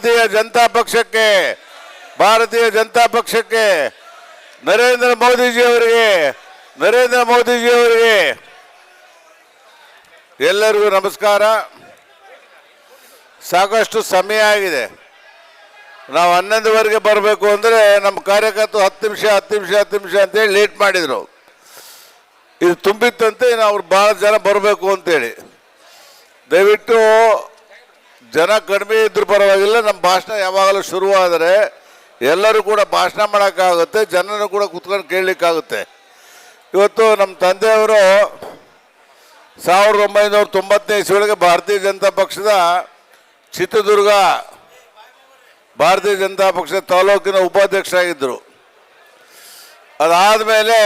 ಭಾರತೀಯ ಜನತಾ ಪಕ್ಷಕ್ಕೆ, ಭಾರತೀಯ ಜನತಾ ಪಕ್ಷಕ್ಕೆ ನರೇಂದ್ರ ಮೋದಿಜಿ ಅವರಿಗೆ ನರೇಂದ್ರ ಮೋದಿಜಿ ಅವರಿಗೆ ಎಲ್ಲರಿಗೂ ನಮಸ್ಕಾರ. ಸಾಕಷ್ಟು ಸಮಯ ಆಗಿದೆ. ನಾವು ಹನ್ನೊಂದುವರೆಗೆ ಬರಬೇಕು ಅಂದರೆ ನಮ್ಮ ಕಾರ್ಯಕರ್ತರು ಹತ್ತು ನಿಮಿಷ ಹತ್ತು ನಿಮಿಷ ಹತ್ತು ನಿಮಿಷ ಅಂತೇಳಿ ಲೇಟ್ ಮಾಡಿದರು. ಇದು ತುಂಬಿತ್ತಂತೆ ನಾವು ಭಾಳ ಜನ ಬರಬೇಕು ಅಂತೇಳಿ. ದಯವಿಟ್ಟು ಜನ ಕಡಿಮೆ ಇದ್ರೂ ಪರವಾಗಿಲ್ಲ ನಮ್ಮ ಭಾಷಣ ಯಾವಾಗಲೂ ಶುರುವಾದರೆ ಎಲ್ಲರೂ ಕೂಡ ಭಾಷಣ ಮಾಡೋಕ್ಕಾಗುತ್ತೆ, ಜನರು ಕೂಡ ಕುತ್ಕೊಂಡು ಕೇಳಲಿಕ್ಕಾಗುತ್ತೆ. ಇವತ್ತು ನಮ್ಮ ತಂದೆಯವರು ಸಾವಿರದ ಒಂಬೈನೂರ ತೊಂಬತ್ತನೇ ಇಸ್ವಿಯೊಳಗೆ ಭಾರತೀಯ ಜನತಾ ಪಕ್ಷದ ಚಿತ್ರದುರ್ಗ ಭಾರತೀಯ ಜನತಾ ಪಕ್ಷದ ತಾಲೂಕಿನ ಉಪಾಧ್ಯಕ್ಷರಾಗಿದ್ದರು. ಅದಾದಮೇಲೆ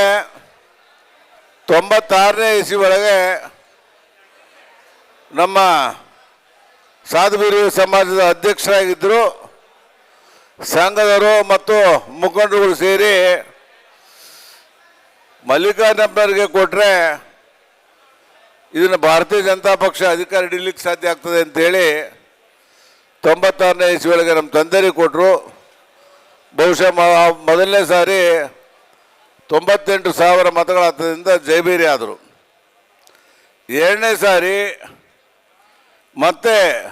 ತೊಂಬತ್ತಾರನೇ ಇಸಿ ಒಳಗೆ ನಮ್ಮ ಸಾಧುವೀರ ಸಮಾಜದ ಅಧ್ಯಕ್ಷರಾಗಿದ್ದರು. ಸಂಘದವರು ಮತ್ತು ಮುಖಂಡರುಗಳು ಸೇರಿ ಮಲ್ಲಿಕಾರ್ಜುನಪ್ಪನವರಿಗೆ ಕೊಟ್ಟರೆ ಇದನ್ನು ಭಾರತೀಯ ಜನತಾ ಪಕ್ಷ ಅಧಿಕಾರ ಹಿಡಿಲಿಕ್ಕೆ ಸಾಧ್ಯ ಆಗ್ತದೆ ಅಂತೇಳಿ ತೊಂಬತ್ತಾರನೇ ಇಸ್ವಿಯೊಳಗೆ ನಮ್ಮ ತಂದೆರಿಗೆ ಕೊಟ್ಟರು. ಬಹುಶಃ ಮ- ಮೊದಲನೇ ಸಾರಿ ತೊಂಬತ್ತೆಂಟು ಸಾವಿರ ಮತಗಳಾದ್ದರಿಂದ ಜಯಬೇರಿ ಆದರು. ಎರಡನೇ ಸಾರಿ ಮತ್ತೆ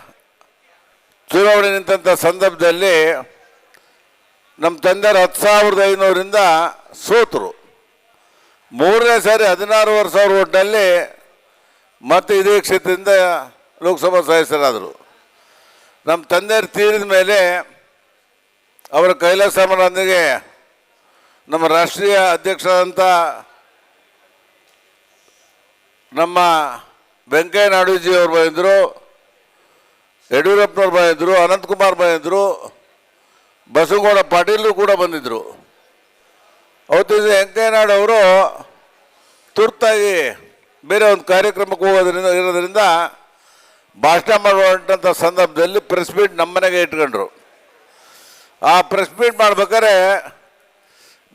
ಚುನಾವಣೆ ನಿಂತಹ ಸಂದರ್ಭದಲ್ಲಿ ನಮ್ಮ ತಂದೆಯವರು ಹತ್ತು ಸಾವಿರದ ಐನೂರಿಂದ ಸೋತರು. ಮೂರನೇ ಸಾರಿ ಹದಿನಾರೂವರೆ ಸಾವಿರ ಓಟ್ನಲ್ಲಿ ಮತ್ತೆ ಇದೇ ಕ್ಷೇತ್ರದಿಂದ ಲೋಕಸಭಾ ಸದಸ್ಯರಾದರು. ನಮ್ಮ ತಂದೆಯವರು ತೀರಿದ ಮೇಲೆ ಅವರ ಕೈಲಾಸ ಕೈಲಾಸಮ್ಮನೊಂದಿಗೆ ನಮ್ಮ ರಾಷ್ಟ್ರೀಯ ಅಧ್ಯಕ್ಷರಾದಂಥ ನಮ್ಮ ವೆಂಕಯ್ಯ ನಾಯ್ಡುಜಿ ಅವರು ಬಂದಿದ್ದರು ಯಡಿಯೂರಪ್ಪನವ್ರು ಬಂದಿದ್ದರು ಅನಂತಕುಮಾರ್ ಬಂದಿದ್ದರು ಬಸವಗೌಡ ಪಾಟೀಲರು ಕೂಡ ಬಂದಿದ್ದರು ಅವತ್ತು ವೆಂಕಯ್ಯ ನಾಯ್ಡು ಅವರು ತುರ್ತಾಗಿ ಬೇರೆ ಒಂದು ಕಾರ್ಯಕ್ರಮಕ್ಕೆ ಹೋಗೋದ್ರಿಂದ, ಇರೋದ್ರಿಂದ ಭಾಷಣ ಮಾಡುವಂಥ ಸಂದರ್ಭದಲ್ಲಿ ಪ್ರೆಸ್ ಮೀಟ್ ನಮ್ಮನೆಗೆ ಇಟ್ಕೊಂಡ್ರು. ಆ ಪ್ರೆಸ್ ಮೀಟ್ ಮಾಡ್ಬೇಕಾದ್ರೆ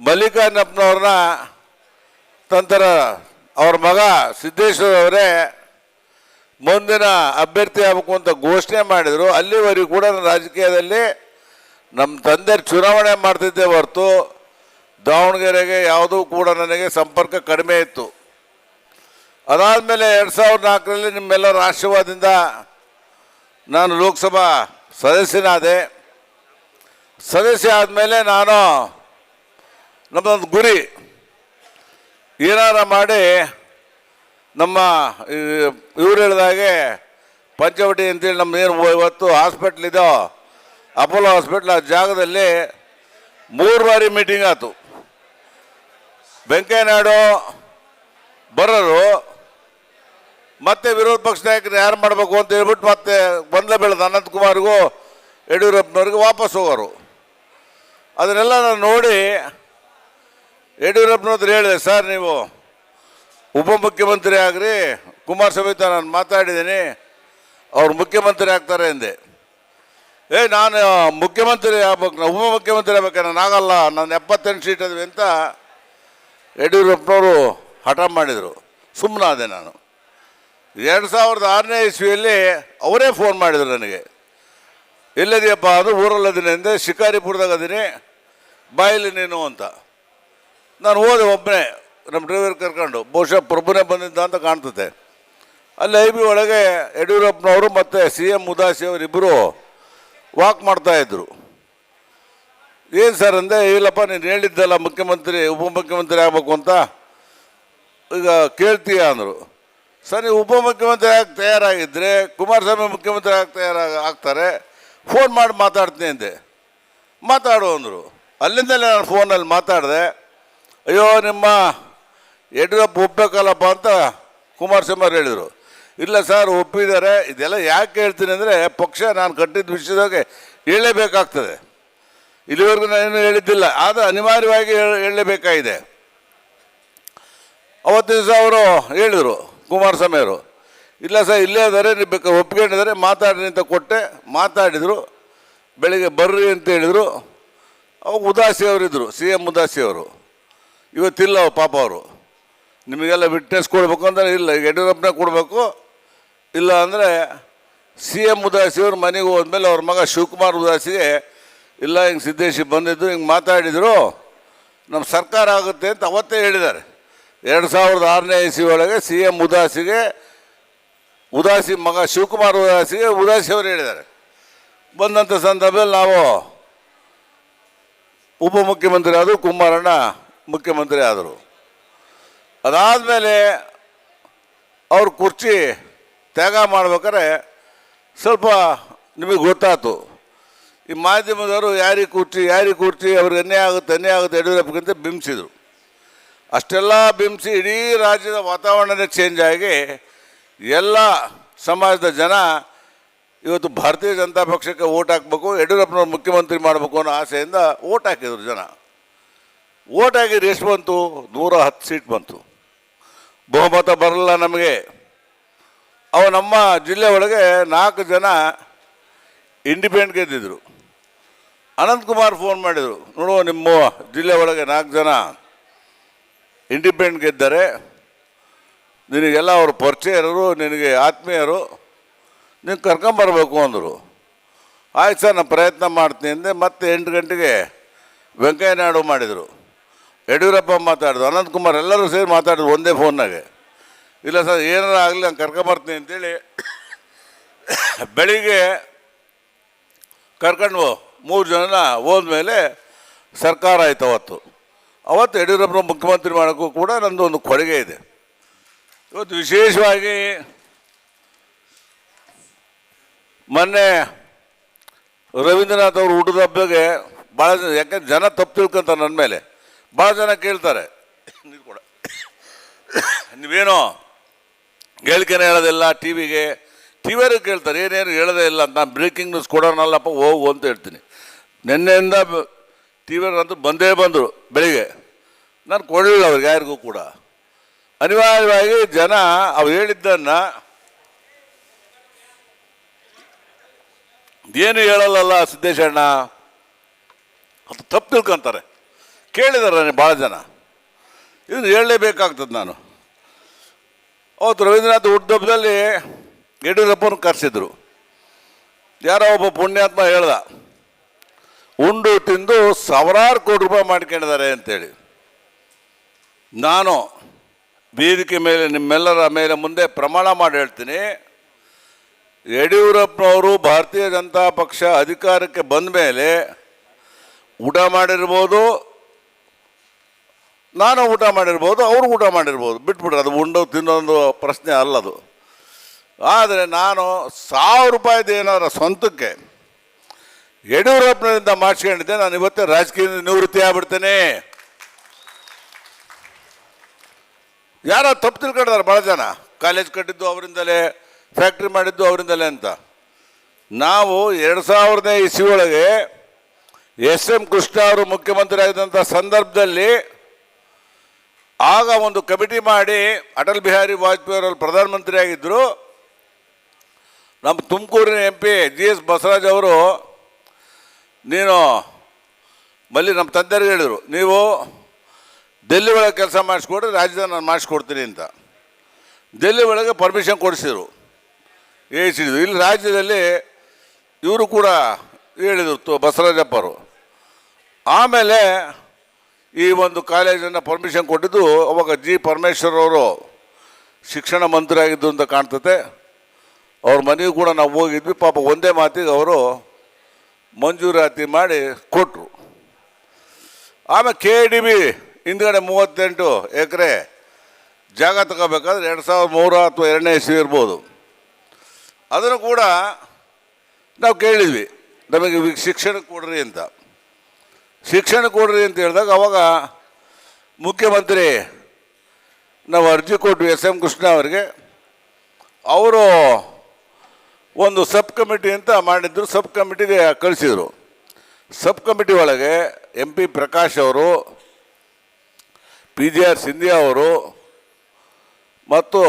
ಮಲ್ಲಿಕಾರ್ಜುನಪ್ಪನವ್ರನ್ನ ತಂತರ, ಅವ್ರ ಮಗ ಸಿದ್ದೇಶ್ವರ ಅವರೇ ಮುಂದಿನ ಅಭ್ಯರ್ಥಿ ಆಗಬೇಕು ಅಂತ ಘೋಷಣೆ ಮಾಡಿದರು, ಅಲ್ಲಿವರೆಗೂ ಕೂಡ ರಾಜಕೀಯದಲ್ಲಿ ನಮ್ಮ ತಂದೆ ಚುನಾವಣೆ ಮಾಡ್ತಿದ್ದೆ ಹೊರತು ದಾವಣಗೆರೆಗೆ ಯಾವುದೂ ಕೂಡ ನನಗೆ ಸಂಪರ್ಕ ಕಡಿಮೆ ಇತ್ತು. ಅದಾದಮೇಲೆ ಎರಡು ಸಾವಿರದ ನಾಲ್ಕರಲ್ಲಿ ನಿಮ್ಮೆಲ್ಲರ ಆಶೀರ್ವಾದದಿಂದ ನಾನು ಲೋಕಸಭಾ ಸದಸ್ಯನಾದೆ. ಸದಸ್ಯ ಆದಮೇಲೆ ನಾನು ನಮ್ಮದೊಂದು ಗುರಿ ಏನಾರ ಮಾಡಿ ನಮ್ಮ ಇವ್ರು ಹೇಳಿದಾಗೆ ಪಂಚವಟಿ ಅಂತೇಳಿ ನಮ್ಮ ಏನು ಇವತ್ತು ಹಾಸ್ಪಿಟ್ಲ್ ಇದೋ. ಅಪೋಲೋ ಹಾಸ್ಪಿಟ್ಲ್ ಆ ಜಾಗದಲ್ಲಿ ಮೂರು ಬಾರಿ ಮೀಟಿಂಗ್ ಆಯಿತು ವೆಂಕಯ್ಯನಾಯ್ಡು ಬರೋರು, ಮತ್ತೆ ವಿರೋಧ ಪಕ್ಷ ನಾಯಕರು ಯಾರು ಮಾಡಬೇಕು ಅಂತ ಹೇಳ್ಬಿಟ್ಟು ಮತ್ತೆ ಬಂದ ಬೆಳೆದ ಅನಂತಕುಮಾರ್ಗೂ ಯಡಿಯೂರಪ್ಪನವ್ರಿಗೂ ವಾಪಸ್ ಹೋಗೋರು. ಅದನ್ನೆಲ್ಲ ನಾನು ನೋಡಿ ಯಡಿಯೂರಪ್ಪನವ್ರು ಹೇಳಿದೆ, ಸರ್, ನೀವು ಉಪಮುಖ್ಯಮಂತ್ರಿ ಆಗ್ರಿ ಕುಮಾರಸ್ವಾಮಿ ಹತ್ರ ನಾನು ಮಾತಾಡಿದ್ದೀನಿ ಅವ್ರು ಮುಖ್ಯಮಂತ್ರಿ ಆಗ್ತಾರೆ ಎಂದೆ ಏ, ನಾನು ಮುಖ್ಯಮಂತ್ರಿ ಆಗ್ಬೇಕು ನಾನು ಉಪಮುಖ್ಯಮಂತ್ರಿ ಆಗ್ಬೇಕು ನಾನು ಆಗಲ್ಲ, ನಾನು ಎಪ್ಪತ್ತೆಂಟು ಸೀಟ್ ಅದ್ವಿ ಅಂತ ಯಡಿಯೂರಪ್ಪನವರು ಹಠ ಮಾಡಿದರು. ಸುಮ್ಮನಾದೆ ನಾನು. ಎರಡು ಸಾವಿರದ ಆರನೇ ಇಸ್ವಿಯಲ್ಲಿ ಅವರೇ ಫೋನ್ ಮಾಡಿದರು ನನಗೆ. ಎಲ್ಲಿದೆಯಪ್ಪ ಅದು ಊರಲ್ಲದೀನಿ ಅಂದೆ, ಶಿಕಾರಿಪುರದಾಗ ಅದೀನಿ, ಬಾಯಲ್ಲಿ ನೀನು ಅಂತ. ನಾನು ಹೋದೆ ಒಬ್ಬನೇ ನಮ್ಮ ಡ್ರೈವರ್ ಕರ್ಕೊಂಡು, ಬಹುಶಃ ಪ್ರಭುನೇ ಬಂದಿದ್ದ ಅಂತ ಕಾಣ್ತದೆ. ಅಲ್ಲಿ ಐ ಬಿ ಒಳಗೆ ಯಡಿಯೂರಪ್ಪನವರು ಮತ್ತು ಸಿ ಎಂ ಉದಾಸಿ ಅವರಿಬ್ಬರು ವಾಕ್ ಮಾಡ್ತಾಯಿದ್ರು ಏನು ಸರ್ ಅಂದರೆ ಇಲ್ಲಪ್ಪ, ನೀನು ಹೇಳಿದ್ದಲ್ಲ ಮುಖ್ಯಮಂತ್ರಿ, ಉಪಮುಖ್ಯಮಂತ್ರಿ ಆಗಬೇಕು ಅಂತ ಈಗ ಕೇಳ್ತೀಯ ಅಂದರು. ಸರ್ ನೀವು ಉಪಮುಖ್ಯಮಂತ್ರಿ ಆಗಿ ತಯಾರಾಗಿದ್ದರೆ ಕುಮಾರಸ್ವಾಮಿ ಮುಖ್ಯಮಂತ್ರಿ ಆಗಿ ತಯಾರಾಗ ಆಗ್ತಾರೆ ಫೋನ್ ಮಾಡಿ ಮಾತಾಡ್ತೀನಿ ಅಂದೆ. ಮಾತಾಡು ಅಂದರು. ಅಲ್ಲಿಂದಲೇ ನಾನು ಫೋನಲ್ಲಿ ಮಾತಾಡಿದೆ, ಅಯ್ಯೋ, ನಿಮ್ಮ ಯಡಿಯೂರಪ್ಪ ಒಪ್ಪಬೇಕಲ್ಲಪ್ಪ ಅಂತ ಕುಮಾರಸ್ವಾಮಿ ಹೇಳಿದರು. ಇಲ್ಲ ಸರ್, ಒಪ್ಪಿದ್ದಾರೆ. ಇದೆಲ್ಲ ಯಾಕೆ ಹೇಳ್ತೀನಿ ಅಂದರೆ, ಪಕ್ಷ ನಾನು ಕಟ್ಟಿದ ವಿಷಯದಾಗೆ ಹೇಳಲೇಬೇಕಾಗ್ತದೆ ಇಲ್ಲಿವರೆಗೂ ನಾನೇನು ಹೇಳಿದ್ದಿಲ್ಲ. ಆದರೆ ಅನಿವಾರ್ಯವಾಗಿ ಹೇಳ- ಹೇಳಲೇಬೇಕಾಗಿದೆ ಅವತ್ತು ದಿವಸ ಅವರು ಹೇಳಿದರು, ಕುಮಾರಸ್ವಾಮಿ ಅವರು. ಇಲ್ಲ ಸರ್, ಇಲ್ಲೇ ಇದ್ದಾರೆ, ನೀವು ಬೇಕಾದ್ರೆ ಒಪ್ಕೊಂಡಿದ್ದಾರೆ ಮಾತಾಡಿ ಅಂತ ಕೊಟ್ಟೆ, ಮಾತಾಡಿದರು. ಬೆಳಿಗ್ಗೆ ಬರ್ರಿ ಅಂತ ಹೇಳಿದರು. ಅವಾಗ ಉದಾಸಿಯವರಿದ್ದರು ಸಿ ಎಂ ಉದಾಸಿಯವರು ಇವತ್ತಿಲ್ಲ ಪಾಪ ಅವರು. ನಿಮಗೆಲ್ಲ ವಿಟ್ನೆಸ್ ಕೊಡಬೇಕು ಅಂದರೆ ಇಲ್ಲ ಯಡಿಯೂರಪ್ಪನ ಕೊಡಬೇಕು. ಇಲ್ಲ ಅಂದರೆ ಸಿ ಎಂ ಉದಾಸಿ ಅವ್ರ ಮನೆಗೆ ಹೋದ್ಮೇಲೆ ಅವ್ರ ಮಗ ಶಿವಕುಮಾರ್ ಉದಾಸಿಗೆ, ಇಲ್ಲ, ಹಿಂಗೆ ಸಿದ್ದೇಶಿ ಬಂದಿದ್ದು ಹಿಂಗೆ ಮಾತಾಡಿದರು ನಮ್ಮ ಸರ್ಕಾರ ಆಗುತ್ತೆ ಅಂತ ಅವತ್ತೇ ಹೇಳಿದ್ದಾರೆ. ಎರಡು ಸಾವಿರದ ಆರನೇ ಇಸಿ ಒಳಗೆ ಸಿ ಎಂ ಉದಾಸಿಗೆ, ಉದಾಸಿ ಮಗ ಶಿವಕುಮಾರ್ ಉದಾಸಿಗೆ ಉದಾಸಿ ಅವರು ಹೇಳಿದ್ದಾರೆ. ಬಂದಂಥ ಸಂದರ್ಭದಲ್ಲಿ ನಾವು ಉಪಮುಖ್ಯಮಂತ್ರಿ ಆದರು, ಕುಮಾರಣ್ಣ ಮುಖ್ಯಮಂತ್ರಿ ಆದರು. ಅದಾದಮೇಲೆ ಅವ್ರ ಕುರ್ಚಿ ತ್ಯಾಗ ಮಾಡ್ಬೇಕಾದ್ರೆ ಸ್ವಲ್ಪ ನಿಮಗೆ ಗೊತ್ತಾಯ್ತು. ಈ ಮಾಧ್ಯಮದವರು ಯಾರಿಗೆ ಕುರ್ಚಿ ಯಾರಿಗೆ ಕುರ್ಚಿ, ಅವ್ರಿಗೆ ಅನ್ಯಾಯ ಆಗುತ್ತೆ ಅನ್ಯಾಯ ಆಗುತ್ತೆ, ಯಡಿಯೂರಪ್ಪಗಿಂತ ಬಿಂಬಿಸಿದರು. ಅಷ್ಟೆಲ್ಲ ಬಿಂಬಿಸಿ ಇಡೀ ರಾಜ್ಯದ ವಾತಾವರಣನೇ ಚೇಂಜ್ ಆಗಿ ಎಲ್ಲ ಸಮಾಜದ ಜನ ಇವತ್ತು ಭಾರತೀಯ ಜನತಾ ಪಕ್ಷಕ್ಕೆ ಓಟ್ ಹಾಕಬೇಕು, ಯಡಿಯೂರಪ್ಪನವ್ರು ಮುಖ್ಯಮಂತ್ರಿ ಮಾಡಬೇಕು ಅನ್ನೋ ಆಸೆಯಿಂದ ಓಟ್ ಹಾಕಿದ್ರು ಜನ. ಓಟ್ ಹಾಕಿದ್ರೆ ಎಷ್ಟು ಬಂತು, ನೂರ ಹತ್ತು ಸೀಟ್ ಬಂತು. ಬಹುಮತ ಬರಲ್ಲ ನಮಗೆ. ಅವು ನಮ್ಮ ಜಿಲ್ಲೆ ಒಳಗೆ ನಾಲ್ಕು ಜನ ಇಂಡಿಪೆಂಡೆಂಟ್ ಗೆದ್ದಿದ್ರು. ಅನಂತಕುಮಾರ್ ಫೋನ್ ಮಾಡಿದರು. ನೋಡುವ ನಿಮ್ಮ ಜಿಲ್ಲೆ ಒಳಗೆ ನಾಲ್ಕು ಜನ ಇಂಡಿಪೆಂಡೆಂಟ್ ಗೆದ್ದರೆ ನಿನಗೆಲ್ಲ ಅವರು ಪರಿಚಯರು, ನಿನಗೆ ಆತ್ಮೀಯರು, ನೀನು ಕರ್ಕೊಂಬರ್ಬೇಕು ಅಂದರು. ಆಯ್ತು ಸರ್, ನಾನು ಪ್ರಯತ್ನ ಮಾಡ್ತೀನಿ ಅಂದೆ ಮತ್ತೆ ಎಂಟು ಗಂಟೆಗೆ ವೆಂಕಯ್ಯ ನಾಯ್ಡು ಮಾಡಿದರು. ಯಡಿಯೂರಪ್ಪ ಮಾತಾಡಿದ್ರು ಅನಂತಕುಮಾರ್ ಎಲ್ಲರೂ ಸೇರಿ ಮಾತಾಡಿದ್ರು ಒಂದೇ ಫೋನ್ನಾಗೆ. ಇಲ್ಲ ಸರ್, ಏನಾರು ಆಗಲಿ ನಾನು ಕರ್ಕೊಂಬರ್ತೀನಿ ಅಂತೇಳಿ ಬೆಳಿಗ್ಗೆ ಕರ್ಕೊಂಡು ಮೂರು ಜನ ಹೋದ್ಮೇಲೆ ಸರ್ಕಾರ ಆಯ್ತು ಅವತ್ತು. ಅವತ್ತು ಯಡಿಯೂರಪ್ಪನ ಮುಖ್ಯಮಂತ್ರಿ ಮಾಡೋಕ್ಕೂ ಕೂಡ ನಂದು ಒಂದು ಕೊಡುಗೆ ಇದೆ. ಇವತ್ತು ವಿಶೇಷವಾಗಿ ಮೊನ್ನೆ ರವೀಂದ್ರನಾಥ್ ಅವರು ಹುಟ್ಟಿದ ಹಬ್ಬಗೆ ಭಾಳ ಯಾಕಂದ್ರೆ ಜನ ತಪ್ಪು ತಿಳ್ಕೊಂತಾರೆ ನನ್ನ ಮೇಲೆ. ಭಾಳ ಜನ ಕೇಳ್ತಾರೆ. ನೀರು ಕೊಡ. ನೀವೇನೋ ಹೇಳಿಕೆನೇ ಹೇಳೋದಿಲ್ಲ, ಟಿ ವಿಗೆ. ಟಿ ವಿಯವರು ಕೇಳ್ತಾರೆ, ಏನೇನು ಹೇಳೋದೇ ಇಲ್ಲ ಅಂತ. ಬ್ರೇಕಿಂಗ್ ನ್ಯೂಸ್ ಕೊಡೋನಲ್ಲಪ್ಪ ಹೋಗು ಅಂತ ಹೇಳ್ತೀನಿ. ನಿನ್ನೆಯಿಂದ ಟಿ ವಿಯವ್ರಂತೂ ಬಂದೇ ಬಂದರು ಬೆಳಿಗ್ಗೆ. ನಾನು ಕೊಡಲಿಲ್ಲ ಅವ್ರಿಗೆ, ಯಾರಿಗೂ ಕೂಡ. ಅನಿವಾರ್ಯವಾಗಿ ಜನ ಅವ್ರು ಹೇಳಿದ್ದನ್ನು ಏನು ಹೇಳಲ್ಲಲ್ಲ ಸಿದ್ದೇಶಣ್ಣ? ಅದು ತಪ್ಪು ತಿಳ್ಕೊಂತಾರೆ. ಕೇಳಿದಾರೆ ಭಾಳ ಜನ. ಇದನ್ನು ಹೇಳಲೇಬೇಕಾಗ್ತದೆ ನಾನು. ಅವತ್ತು ರವೀಂದ್ರನಾಥ್ ಹುಟ್ಟುಹಬ್ಬದಲ್ಲಿ ಯಡಿಯೂರಪ್ಪನ ಕರೆಸಿದ್ರು. ಯಾರೋ ಒಬ್ಬ ಪುಣ್ಯಾತ್ಮ ಹೇಳ್ದ, ಉಂಡು ತಿಂದು ಸಾವಿರಾರು ಕೋಟಿ ರೂಪಾಯಿ ಮಾಡ್ಕೊಂಡಿದ್ದಾರೆ ಅಂತೇಳಿ. ನಾನು ವೇದಿಕೆ ಮೇಲೆ, ನಿಮ್ಮೆಲ್ಲರ ಮೇಲೆ ಮುಂದೆ ಪ್ರಮಾಣ ಮಾಡಿ ಹೇಳ್ತೀನಿ. ಯಡಿಯೂರಪ್ಪನವರು ಭಾರತೀಯ ಜನತಾ ಪಕ್ಷ ಅಧಿಕಾರಕ್ಕೆ ಬಂದ ಮೇಲೆ ಊಟ ಮಾಡಿರ್ಬೋದು ನಾನು ಊಟ ಮಾಡಿರ್ಬೋದು, ಅವರು ಊಟ ಮಾಡಿರ್ಬೋದು. ಬಿಟ್ಬಿಟ್ರೆ ಅದು ಉಂಡು, ತಿನ್ನೋದು ಪ್ರಶ್ನೆ ಅಲ್ಲದು. ಆದರೆ ನಾನು ಸಾವಿರ ರೂಪಾಯಿದು ಏನಾರ ಸ್ವಂತಕ್ಕೆ ಯಡಿಯೂರಪ್ಪನಿಂದ ಮಾಡಿಸ್ಕೊಂಡಿದ್ದೆ. ನಾನು ಇವತ್ತೇ ರಾಜಕೀಯದಿಂದ ನಿವೃತ್ತಿ ಆಗ್ಬಿಡ್ತೇನೆ. ಯಾರೋ ತಪ್ಪು ತಿಳ್ಕೊಂಡಿದ್ದಾರೆ ಭಾಳ ಜನ. ಕಾಲೇಜ್ ಕಟ್ಟಿದ್ದು ಅವರಿಂದಲೇ, ಫ್ಯಾಕ್ಟ್ರಿ ಮಾಡಿದ್ದು ಅವರಿಂದಲೇ ಅಂತ. ನಾವು ಎರಡು ಸಾವಿರದ ಇಸ್ವಿ ಒಳಗೆ ಎಸ್ ಎಂ ಕೃಷ್ಣ ಅವರು ಮುಖ್ಯಮಂತ್ರಿ ಆಗಿದ್ದಂಥ ಸಂದರ್ಭದಲ್ಲಿ ಆಗ ಒಂದು ಕಮಿಟಿ ಮಾಡಿ ಅಟಲ್ ಬಿಹಾರಿ ವಾಜಪೇಯಿ ಅವರಲ್ಲಿ ಪ್ರಧಾನಮಂತ್ರಿ ಆಗಿದ್ದರು ನಮ್ಮ ತುಮಕೂರಿನ M P G S Basavaraj ಅವರು, ನೀನು ಮಲ್ಲಿ ನಮ್ಮ ತಂದೆಯವ್ರಿಗೆ ಹೇಳಿದರು, ನೀವು ಡೆಲ್ಲಿ ಒಳಗೆ ಕೆಲಸ ಮಾಡಿಸ್ಕೊಡ್ರಿ ರಾಜ್ಯದಲ್ಲಿ ನಾನು ಮಾಡಿಸ್ಕೊಡ್ತೀನಿ ಅಂತ. ಡೆಲ್ಲಿ ಒಳಗೆ ಪರ್ಮಿಷನ್ ಕೊಡಿಸಿದರು ಏಸಿದ್ರು ಇಲ್ಲಿ ರಾಜ್ಯದಲ್ಲಿ ಇವರು ಕೂಡ ಹೇಳಿದರು ತು ಬಸವರಾಜಪ್ಪರು ಆಮೇಲೆ ಈ ಒಂದು ಕಾಲೇಜನ್ನು ಪರ್ಮಿಷನ್ ಕೊಟ್ಟಿದ್ದು ಅವಾಗ ಜಿ ಪರಮೇಶ್ವರ್ ಅವರು ಶಿಕ್ಷಣ ಮಂತ್ರಿ ಆಗಿದ್ದು ಅಂತ ಕಾಣ್ತತೆ. ಅವ್ರ ಮನೆಗೂ ಕೂಡ ನಾವು ಹೋಗಿದ್ವಿ. ಪಾಪ ಒಂದೇ ಮಾತಿಗೆ ಅವರು ಮಂಜೂರಾತಿ ಮಾಡಿ ಕೊಟ್ಟರು ಆಮೇಲೆ ಕೆ ಡಿ ಬಿ ಹಿಂದ್ಗಡೆ ಮೂವತ್ತೆಂಟು ಎಕರೆ ಜಾಗ ತಗೋಬೇಕಾದ್ರೆ ಎರಡು ಸಾವಿರದ ಮೂರು ಅಥವಾ ಎರಡನೇ ಇಸ್ವಿ ಇರ್ಬೋದು. ಅದನ್ನು ಕೂಡ ನಾವು ಕೇಳಿದ್ವಿ. ನಮಗೆ ಶಿಕ್ಷಣ ಕೊಡ್ರಿ ಅಂತ. ಶಿಕ್ಷಣ ಕೊಡ್ರಿ ಅಂತ ಹೇಳಿದಾಗ ಅವಾಗ ಮುಖ್ಯಮಂತ್ರಿ ನಾವು ಅರ್ಜಿ ಕೊಟ್ವಿ ಎಸ್ ಎಂ ಕೃಷ್ಣ ಅವರಿಗೆ, ಅವರು ಒಂದು ಸಬ್ ಕಮಿಟಿ ಅಂತ ಮಾಡಿದ್ರು, ಸಬ್ ಕಮಿಟಿಗೆ ಕಳಿಸಿದರು. ಸಬ್ ಕಮಿಟಿ ಒಳಗೆ ಎಂ ಪಿ ಪ್ರಕಾಶ್ ಅವರು ಪಿ ಜಿ ಆರ್ ಸಿಂಧಿಯಾ ಅವರು, ಮತ್ತು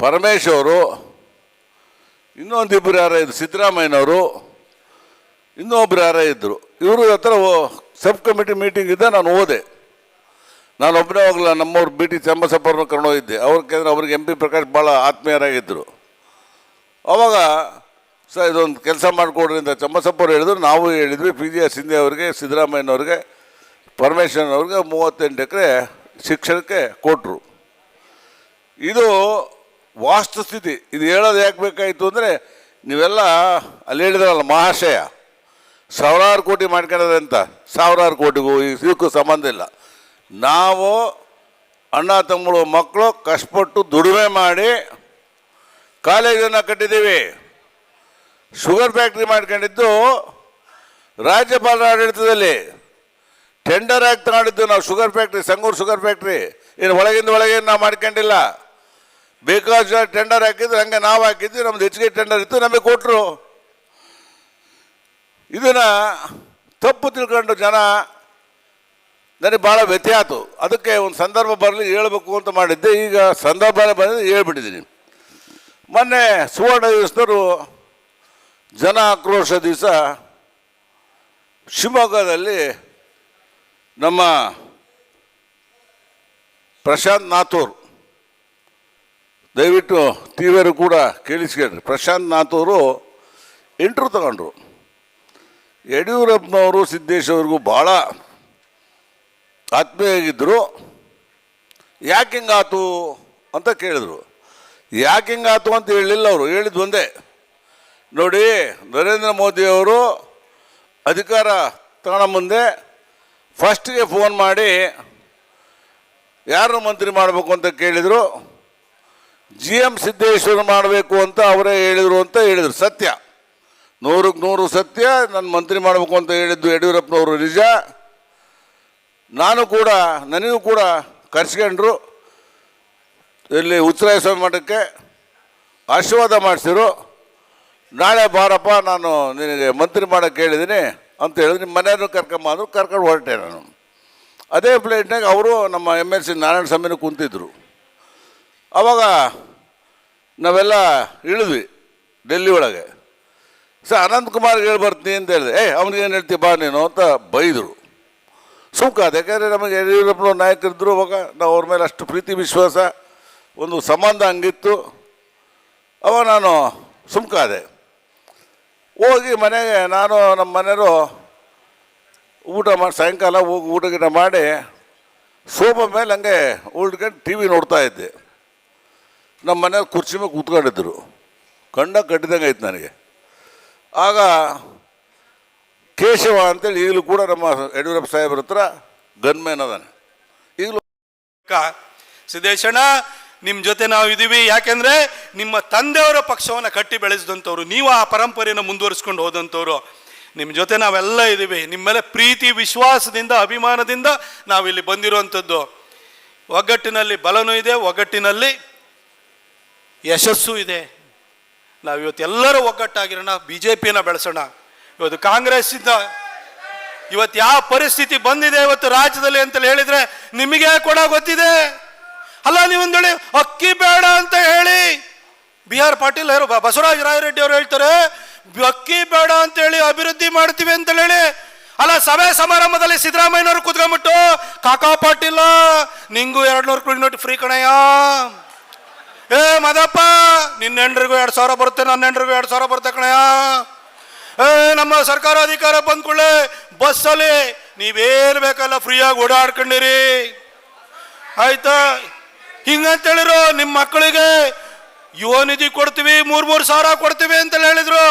ಪರಮೇಶ್ ಅವರು, ಇನ್ನೊಂದಿಬ್ಬರು ಯಾರು, ಇದು ಸಿದ್ದರಾಮಯ್ಯನವರು ಇನ್ನೊಬ್ರು ಯಾರೇ ಇದ್ದರು ಇವರು ಹತ್ರ ಸಬ್ ಕಮಿಟಿ ಮೀಟಿಂಗ್ ಇದೆ, ನಾನು ಹೋದೆ. ನಾನು ಒಬ್ಬನೇ ಹೋಗಲ್ಲ ನಮ್ಮವ್ರು ಬಿ ಟಿ ಚಂಬಸಪ್ಪರನ್ನು ಕರ್ಕೊಂಡೋಗಿದ್ದೆ ಅವ್ರ ಕೇಂದ್ರ ಅವ್ರಿಗೆ ಎಂ ಪಿ ಪ್ರಕಾಶ್ ಭಾಳ ಆತ್ಮೀಯರಾಗಿದ್ದರು ಅವಾಗ, ಸರ್, ಇದೊಂದು ಕೆಲಸ ಮಾಡಿಕೊಡ್ರಿ ಅಂತ ಚಂಬಸಪ್ಪರು ಹೇಳಿದ್ರು. ನಾವು ಹೇಳಿದ್ವಿ ಪಿ ಜಿ ಆರ್ ಸಿಂಧೆ ಅವರಿಗೆ, ಸಿದ್ದರಾಮಯ್ಯನವ್ರಿಗೆ, ಪರಮೇಶ್ವರನ್ ಅವ್ರಿಗೆ ಮೂವತ್ತೆಂಟು ಎಕರೆ ಶಿಕ್ಷಣಕ್ಕೆ ಕೊಟ್ಟರು ಇದು ವಾಸ್ತುಸ್ಥಿತಿ ಇದು ಹೇಳೋದು ಯಾಕೆ ಬೇಕಾಯಿತು ಅಂದರೆ, ನೀವೆಲ್ಲ, ಅಲ್ಲಿ ಹೇಳಿದ್ರಲ್ಲ ಮಹಾಶಯ. ಸಾವಿರಾರು ಕೋಟಿ ಮಾಡ್ಕೊಳ್ಳೋದು ಅಂತ ಸಾವಿರಾರು ಕೋಟಿಗೂ ಇದಕ್ಕೂ ಸಂಬಂಧ ಇಲ್ಲ. ನಾವು ಅಣ್ಣ, ತಮ್ಮಳು, ಮಕ್ಕಳು ಕಷ್ಟಪಟ್ಟು ದುಡಿಮೆ ಮಾಡಿ ಕಾಲೇಜನ್ನು ಕಟ್ಟಿದ್ದೀವಿ. ಶುಗರ್ ಫ್ಯಾಕ್ಟ್ರಿ ಮಾಡ್ಕೊಂಡಿದ್ದು ರಾಜ್ಯಪಾಲರ ಆಡಳಿತದಲ್ಲಿ. ಟೆಂಡರ್ ಆಗಿ ತಗೊಂಡಿದ್ದು ನಾವು sugar factory Sangur sugar factory ಇನ್ನು ಒಳಗಿಂದ ಒಳಗೆ ನಾವು ಮಾಡ್ಕೊಂಡಿಲ್ಲ. ಬೇಕಾದಷ್ಟು ಟೆಂಡರ್ ಹಾಕಿದ್ರೆ ಹಂಗೆ ನಾವು ಹಾಕಿದ್ವಿ, ನಮ್ದು ಹೆಚ್ಚಿಗೆ ಟೆಂಡರ್ ಇತ್ತು, ನಮಗೆ ಕೊಟ್ಟರು ಇದನ್ನು ತಪ್ಪು ತಿಳ್ಕೊಂಡು ಜನ ನನಗೆ ಭಾಳ ವ್ಯತ್ಯಾತು ಅದಕ್ಕೆ ಒಂದು ಸಂದರ್ಭ ಬರಲಿ, ಹೇಳಬೇಕು ಅಂತ ಮಾಡಿದ್ದೆ. ಈಗ ಸಂದರ್ಭನೇ ಬರಲಿ ಹೇಳ್ಬಿಟ್ಟಿದ್ದೀನಿ. ಮೊನ್ನೆ ಸುವರ್ಣ ದಿವಸದವರು ಜನ ಆಕ್ರೋಶ ದಿವಸ ಶಿವಮೊಗ್ಗದಲ್ಲಿ ನಮ್ಮ ಪ್ರಶಾಂತ್ ನಾಥೂರ್, ದಯವಿಟ್ಟು ತೀವ್ರ ಕೂಡ ಕೇಳಿಸ್ಕೊಳ್ರಿ ಪ್ರಶಾಂತ್ ನಾಥೂರು ಇಂಟ್ರ್ಯೂ ತಗೊಂಡ್ರು. ಯಡಿಯೂರಪ್ಪನವರು ಸಿದ್ದೇಶ್ ಅವ್ರಿಗೂ ಭಾಳ ಆತ್ಮೀಯಾಗಿದ್ದರು ಯಾಕೆ ಅಂತ ಕೇಳಿದರು. ಯಾಕೆ ಹಿಂಗಾತು ಅಂತ ಹೇಳಲಿಲ್ಲ ಅವರು ಹೇಳಿದ್ದು ಒಂದೇ. ನೋಡಿ, ನರೇಂದ್ರ ಮೋದಿಯವರು ಅಧಿಕಾರ ತಗೊಳ್ಳೋ ಮುಂದೆ ಫಸ್ಟ್ಗೆ ಫೋನ್ ಮಾಡಿ ಯಾರನ್ನು ಮಂತ್ರಿ ಮಾಡಬೇಕು ಅಂತ ಕೇಳಿದರು. ಜಿ ಎಂ ಸಿದ್ದೇಶ್ವರ ಮಾಡಬೇಕು ಅಂತ ಅವರೇ ಹೇಳಿದರು ಅಂತ ಹೇಳಿದರು, ಸತ್ಯ. ನೂರಕ್ಕೆ ನೂರು ಸತ್ಯ, ನಾನು ಮಂತ್ರಿ ಮಾಡಬೇಕು ಅಂತ ಹೇಳಿದ್ದು ಯಡಿಯೂರಪ್ಪನವರು ನಿಜ. ನಾನು ಕೂಡ, ನನಗೂ ಕೂಡ ಕರೆಸ್ಕೊಂಡ್ರು. ಇಲ್ಲಿ ಉಚ್ಚರಾಯ ಸ್ವಾಮಿ ಮಠಕ್ಕೆ ಆಶೀರ್ವಾದ ಮಾಡಿಸಿದ್ರು. ನಾಳೆ ಬಾರಪ್ಪ, ನಾನು ನಿನಗೆ ಮಂತ್ರಿ ಮಾಡೋಕ್ಕೆ ಹೇಳಿದ್ದೀನಿ ಅಂತ ಹೇಳಿದ್ರೆ. ನಿಮ್ಮ ಮನೆಯವರು ಕರ್ಕೊಂಬ ಅಂದರು ಕರ್ಕೊಂಡು ಹೊರಟೆ ನಾನು. ಅದೇ ಫ್ಲೈಟ್ನಾಗ ಅವರು ನಮ್ಮ ಎಂ ಎಲ್ ಸಿ ನಾರಾಯಣ ಸ್ವಾಮಿನೂ ಕುಂತಿದ್ರು. ಆವಾಗ ನಾವೆಲ್ಲ ಇಳಿದ್ವಿ, ಡೆಲ್ಲಿ ಒಳಗೆ. ಸರ್ ಕುಮಾರ್ ಹೇಳಿ ಬರ್ತೀನಿ ಅಂತ ಹೇಳಿದೆ. ಏ ಅವ್ನಿಗೆ ಏನು ಹೇಳ್ತೀವಿ ಬಾ ನೀನು ಅಂತ ಬೈದರು. ಸುಮ್ಕಾದ ಯಾಕಂದರೆ ನಮಗೆ ಯಡಿಯೂರಪ್ಪನವ್ರು ನಾಯಕರಿದ್ದರು ಅವಾಗ ನಾವು ಅವ್ರ ಮೇಲೆ ಅಷ್ಟು ಪ್ರೀತಿ, ವಿಶ್ವಾಸ, ಒಂದು ಸಂಬಂಧ ಹಂಗಿತ್ತು. ಅವಾಗ ನಾನು ಸುಮ್ಕಾದೆ ಹೋಗಿ ಮನೆಗೆ, ನಾನು ನಮ್ಮ ಮನೆಯವರು ಊಟ ಮಾಡಿ ಸಾಯಂಕಾಲ ಹೋಗಿ ಊಟ ಗೀಟ ಮಾಡಿ ಸೋಫಾ ಮೇಲೆ ಹಂಗೆ ಉಳ್ಕೊಂಡು ಟಿ ವಿ ನೋಡ್ತಾ ಇದ್ದೆ. ನಮ್ಮ ಮನೆಯವ್ರು ಕುರ್ಚಿ ಮೇಲೆ ಕೂತ್ಕೊಂಡಿದ್ದರು ಕಂಡ ಕಟ್ಟಿದಂಗೆ ಆಯ್ತು ನನಗೆ. ಆಗ ಕೇಶವ ಅಂತೇಳಿ ಈಗಲೂ ಕೂಡ ನಮ್ಮ ಯಡಿಯೂರಪ್ಪ ಸಾಹೇಬ್ರ ಹತ್ರ ಗನ್ಮೇನ್ ಅದಾನೆ. ಈಗಲೂ ಸಿದ್ದೇಶಣ್ಣ ನಿಮ್ಮ ಜೊತೆ ನಾವು ಇದ್ದೀವಿ ಯಾಕೆಂದ್ರೆ ನಿಮ್ಮ ತಂದೆಯವರ ಪಕ್ಷವನ್ನು ಕಟ್ಟಿ ಬೆಳೆಸಿದಂಥವ್ರು, ನೀವು ಆ ಪರಂಪರೆಯನ್ನು ಮುಂದುವರಿಸ್ಕೊಂಡು ಹೋದಂಥವ್ರು. ನಿಮ್ಮ ಜೊತೆ ನಾವೆಲ್ಲ ಇದ್ದೀವಿ ನಿಮ್ಮ ಮೇಲೆ ಪ್ರೀತಿ, ವಿಶ್ವಾಸದಿಂದ, ಅಭಿಮಾನದಿಂದ ನಾವಿಲ್ಲಿ ಬಂದಿರುವಂಥದ್ದು. ಒಗ್ಗಟ್ಟಿನಲ್ಲಿ ಬಲನೂ ಇದೆ, ಒಗ್ಗಟ್ಟಿನಲ್ಲಿ ಯಶಸ್ಸು ಇದೆ. ನಾವು ಇವತ್ತು ಎಲ್ಲರೂ ಒಗ್ಗಟ್ಟಾಗಿರೋಣ ಬಿ ಜೆ ಪಿನ ಬೆಳೆಸೋಣ. ಇವತ್ತು ಕಾಂಗ್ರೆಸ್ಸಿಂದ ಇವತ್ತು ಯಾವ ಪರಿಸ್ಥಿತಿ ಬಂದಿದೆ ಇವತ್ತು ರಾಜ್ಯದಲ್ಲಿ ಅಂತ ಹೇಳಿದ್ರೆ ನಿಮಗೆ ಕೂಡ ಗೊತ್ತಿದೆ. ಅಲ್ಲ ನೀವೊಂದೇಳಿ ಅಕ್ಕಿ ಬೇಡ ಅಂತ ಹೇಳಿ ಬಿ ಆರ್ ಪಾಟೀಲ್ ಅವರು ಬಸವರಾಜ ರಾಯರೆಡ್ಡಿ ಅವರು ಹೇಳ್ತಾರೆ, ಅಕ್ಕಿ ಬೇಡ ಅಂತ ಹೇಳಿ ಅಭಿವೃದ್ಧಿ ಮಾಡ್ತೀವಿ ಅಂತ ಹೇಳಿ. ಅಲ್ಲ, ಸಭೆ ಸಮಾರಂಭದಲ್ಲಿ ಸಿದ್ದರಾಮಯ್ಯನವರು ಕುತ್ಕೊಂಡ್ಬಿಟ್ಟು, ಕಾಕಾ ಪಾಟೀಲ, ನಿಂಗೂ ಎರಡು ನೂರು ನೋಟಿ ಫ್ರೀ ಕಣಯ್ಯ. ಏ ಮದಪ್ಪ, ನಿನ್ನ ಹೆಂಡ್ರಿಗೂ ಎರಡು ಸಾವಿರ ಬರುತ್ತೆ, ನನ್ನ ಹೆಂಡ್ರಿಗೂ ಎರಡು ಸಾವಿರ ಬರುತ್ತೆ ಕಣಯ್ಯ. ಏ, ನಮ್ಮ ಸರ್ಕಾರ ಅಧಿಕಾರ ಬಂದ್ಕೊಳ್ಳೆ ಬಸ್ಸಲ್ಲಿ ನೀವೇನು ಬೇಕಲ್ಲ ಫ್ರೀಯಾಗಿ ಓಡಾಡ್ಕೊಂಡಿರಿ. ಆಯ್ತಾ? ಹಿಂಗಂತೇಳಿರು ನಿಮ್ಮ ಮಕ್ಕಳಿಗೆ ಯುವ ನಿಧಿ ಕೊಡ್ತೀವಿ, ಮೂರ್ ಮೂರು ಸಾವಿರ ಕೊಡ್ತೀವಿ ಅಂತ ಹೇಳಿದ್ರು.